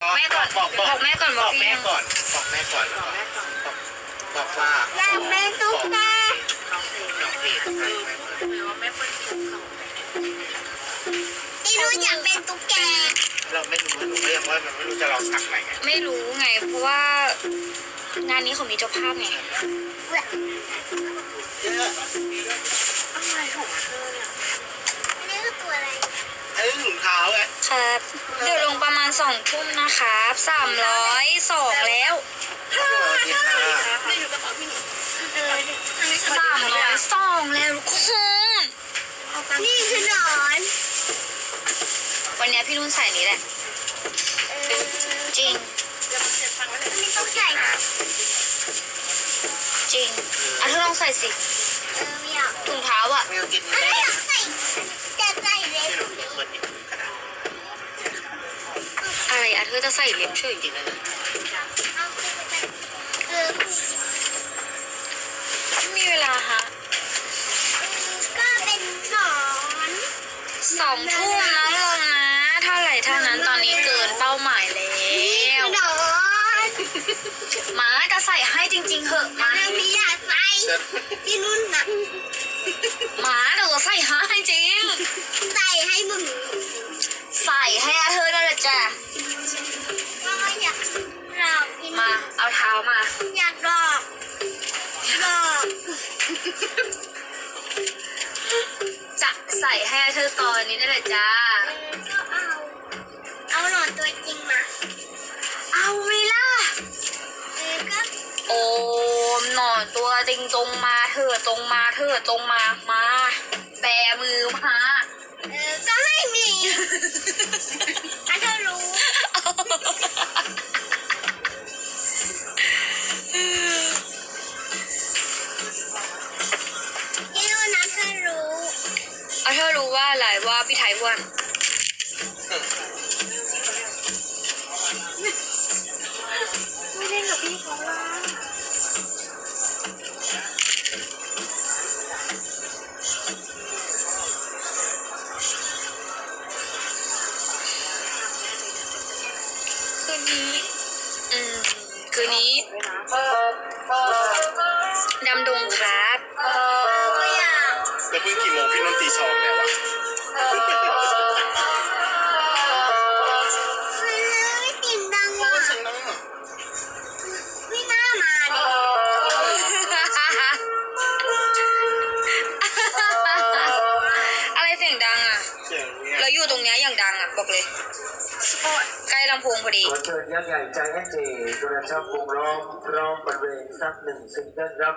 แม่ก่อนบอกบอกบอกแม่ก่อนบว่าอกพี่แม่ยังก่อนบอกแม่ก่อนแล้วก็บอกบอกว่าอยากเป็นตุ๊กตาน้องเพลงให้ที่รู้อยากเป็นตุ๊กแกเราไม่รู้หนูก็ยังว่ามันไม่รู้จะลองสักไหนไงไม่รู้ไง เพราะว่างานนี้เขามีเจ้าภาพไงเยอะอันนี้คือตัวอะไรไอ้ถุงเท้าไงครับ ณสองทุ่มนะครับสามร้อยสองแล้วสวัสดีค่ะเออสามร้อยสองแล้วทุกคนนี่คือหนอน วันเนี้ยพี่นุ่นใส่นี้แหละเออจริงอันนี้ต้องใส่ครับจริงอะเธอลองใส่สิเออไม่อยากถุงเท้าอะไม่ต้องกินอันได้นี้อยากใส่จะใส่เลย จะใส่เล็บเฉยกินได้เลยเอาขึ้นไปใส่เออไม่มีเวลาฮะก็เป็นหนอนสองทุ่มน้องลงนะเท่าไหร่เท่านั้นตอนนี้เกินเป้าหมายแล้วหนอนหมาจะใส่ให้จริง ๆเหอะมามันไม่อยากใส่ที่นุ่นน่ะหมาเดี๋ยวจะใส่ให้จริง ใส่ให้มึง ใส่ให้อาเธอนั่นแหละจ้ะ ใส่ให้อาเธอตอนนี้นั่นแหละจ้าก็เอาเอาหนอนตัวจริงมา เอาไหมล่ะเออก็ โอมหนอนตัวจริงจงมาเธอะจงมาเธอะจงมามา อาเธอรู้ว่าอะไรว่าพี่ไทยอ้วนไม่เล่นกับพี่เขาว่าคืนนี้ อืม คืนนี้ กี่โมงพี่นนท์ตีสองแล้ววะเฮ้ยเสียงดังว่ะเสียงดังเหรอไม่น่ามาดิอะไรเสียงดังอะเสียงเนี่ยแล้วอยู่ตรงเนี้ยอย่างดังอะ บอกเลย ใกล้ลำโพงพอดี ขอเชิญยักษ์ใหญ่ใจแอนเจกระชับวงร้องร้องบริเวณสักหนึ่งซิงเกิลครับ